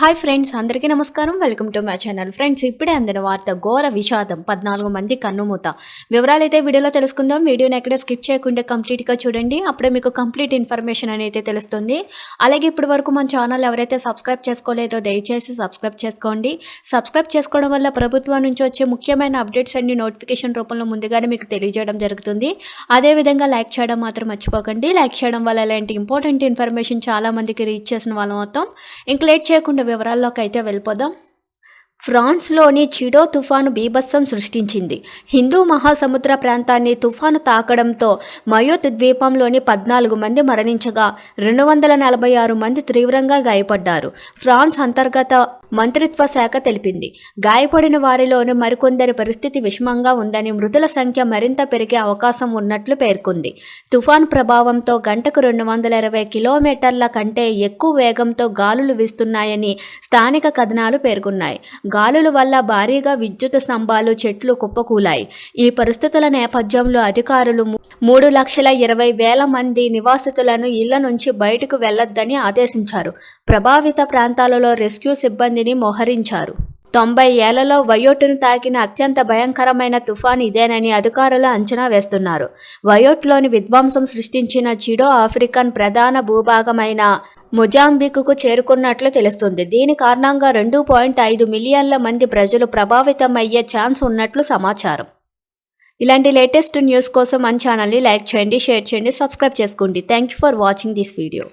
Hi friends అందరికీ నమస్కారం. Welcome to my channel friends ఇప్పుడే అందిన వార్త ఘోర విషాదం పద్నాలుగు మంది కన్నుమూత వివరాలు అయితే వీడియోలో తెలుసుకుందాం. వీడియోని ఎక్కడ స్కిప్ చేయకుండా కంప్లీట్గా చూడండి. అప్పుడే మీకు కంప్లీట్ ఇన్ఫర్మేషన్ అనేది తెలుస్తుంది. అలాగే ఇప్పటి వరకు మన ఛానల్ ఎవరైతే సబ్స్క్రైబ్ చేసుకోలేదో దయచేసి సబ్స్క్రైబ్ చేసుకోండి. సబ్స్క్రైబ్ చేసుకోవడం వల్ల ప్రభుత్వం నుంచి వచ్చే ముఖ్యమైన అప్డేట్స్ అన్ని నోటిఫికేషన్ రూపంలో ముందుగానే మీకు తెలియజేయడం జరుగుతుంది. అదేవిధంగా లైక్ చేయడం మాత్రం మర్చిపోకండి. లైక్ చేయడం వల్ల ఇలాంటి ఇంపార్టెంట్ ఇన్ఫర్మేషన్ చాలా మందికి రీచ్ చేసిన వాళ్ళం మొత్తం ఇంక లేట్ చేయకుండా వివరాల్లోకి అయితే వెళ్ళిపోదాం. ఫ్రాన్స్లోని చిడో తుఫాను బీభత్సం సృష్టించింది. హిందూ మహాసముద్ర ప్రాంతాన్ని తుఫాను తాకడంతో మయోత్ ద్వీపంలోని పద్నాలుగు మంది మరణించగా రెండు వందల నలభై ఆరు మంది తీవ్రంగా గాయపడ్డారు. ఫ్రాన్స్ అంతర్గత మంత్రిత్వ శాఖ తెలిపింది. గాయపడిన వారిలోనూ మరికొందరి పరిస్థితి విషమంగా ఉందని మృతుల సంఖ్య మరింత పెరిగే అవకాశం ఉన్నట్లు పేర్కొంది. తుఫాన్ ప్రభావంతో గంటకు రెండు వందల ఇరవై కిలోమీటర్ల కంటే ఎక్కువ వేగంతో గాలులు వీస్తున్నాయని స్థానిక కథనాలు పేర్కొన్నాయి. గాలుల వల్ల భారీగా విద్యుత్ స్తంభాలు చెట్లు కుప్పకూలాయి. ఈ పరిస్థితుల నేపథ్యంలో అధికారులు మూడు లక్షల ఇరవై వేల మంది నివాసితులను ఇళ్ళ నుంచి బయటకు వెళ్ళొద్దని ఆదేశించారు. ప్రభావిత ప్రాంతాలలో రెస్క్యూ సిబ్బంది మందిని మోహరించారు. తొంభై ఏళ్ళలో వయోట్ను తాకిన అత్యంత భయంకరమైన తుఫాన్ ఇదేనని అధికారులు అంచనా వేస్తున్నారు. వయోట్లోని విధ్వంసం సృష్టించిన చిడో ఆఫ్రికన్ ప్రధాన భూభాగమైన మొజాంబిక్కు చేరుకున్నట్లు తెలుస్తుంది. దీని కారణంగా రెండు పాయింట్ ఐదు మిలియన్ల మంది ప్రజలు ప్రభావితం అయ్యే ఛాన్స్ ఉన్నట్లు సమాచారం. ఇలాంటి లేటెస్ట్ న్యూస్ కోసం మన ఛానల్ని లైక్ చేయండి షేర్ చేయండి సబ్స్క్రైబ్ చేసుకోండి. Thank you for watching this video.